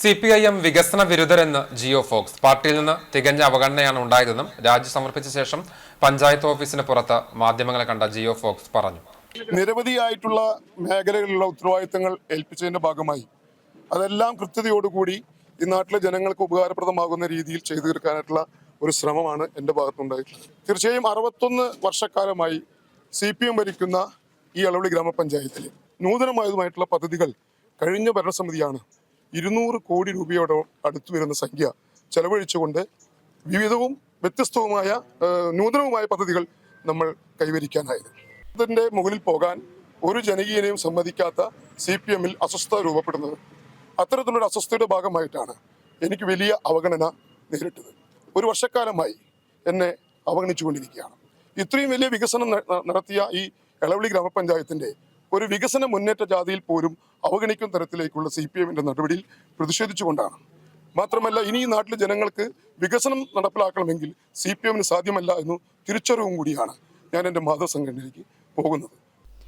C P I M വികസന വിരുദ്ധരെന്ന് Jio Fox. പാർട്ടിയിൽ നിന്ന് തികഞ്ഞ അവഗണനയാണ് ഉണ്ടായതെന്നും രാജി സമർപ്പിച്ച ശേഷം പഞ്ചായത്ത് ഓഫീസിന് പുറത്ത് മാധ്യമങ്ങളെ കണ്ട ജിയോ ഫോക്സ് പറഞ്ഞു. നിരവധിയായിട്ടുള്ള മേഖലകളിലുള്ള ഉത്തരവാദിത്തങ്ങൾ ഏൽപ്പിച്ചതിന്റെ ഭാഗമായി. അതെല്ലാം കൃത്യതയോടുകൂടി ഈ നാട്ടിലെ ജനങ്ങൾക്ക് ഉപകാരപ്രദമാകുന്ന രീതിയിൽ ചെയ്തു തീർക്കാനായിട്ടുള്ള ഒരു ശ്രമമാണ് എന്റെ ഭാഗത്തുണ്ടായിട്ടുള്ളത്. തീർച്ചയായും അറുപത്തൊന്ന് വർഷക്കാലമായി സി പി എം ഭരിക്കുന്ന ഈ അളവളി ഗ്രാമപഞ്ചായത്തിൽ നൂതനമായതുമായിട്ടുള്ള പദ്ധതികൾ കഴിഞ്ഞ ഭരണസമിതിയാണ് ഇരുന്നൂറ് കോടി രൂപയോട് അടുത്തു വരുന്ന സംഖ്യ ചെലവഴിച്ചുകൊണ്ട് വിവിധവും വ്യത്യസ്തവുമായ നൂതനവുമായ പദ്ധതികൾ നമ്മൾ കൈവരിക്കാനായത്. അതിന്റെ മുകളിൽ പോകാൻ ഒരു ജനകീയനെയും സമ്മതിക്കാത്ത സി പി എമ്മിൽ അസ്വസ്ഥത രൂപപ്പെടുന്നത് അത്തരത്തിലൊരു അസ്വസ്ഥയുടെ ഭാഗമായിട്ടാണ് എനിക്ക് വലിയ അവഗണന നേരിട്ടത്. ഒരു വർഷക്കാലമായി എന്നെ അവഗണിച്ചുകൊണ്ടിരിക്കുകയാണ്. ഇത്രയും വലിയ വികസനം നടത്തിയ ഈ എളവളി ഗ്രാമപഞ്ചായത്തിന്റെ ഒരു വികസന മുന്നേറ്റ ജാതിയിൽ പോലും അവഗണിക്കുന്ന തരത്തിലേക്കുള്ള സി പി എമ്മിന്റെ നടപടിയിൽ പ്രതിഷേധിച്ചുകൊണ്ടാണ്. മാത്രമല്ല ഇനി നാട്ടിലെ ജനങ്ങൾക്ക് വികസനം നടപ്പിലാക്കണമെങ്കിൽ സി പി എമ്മിന് സാധ്യമല്ല എന്നു തിരിച്ചറിവും കൂടിയാണ് ഞാൻ എന്റെ മാതൃസംഘടനയിലേക്ക് പോകുന്നത്.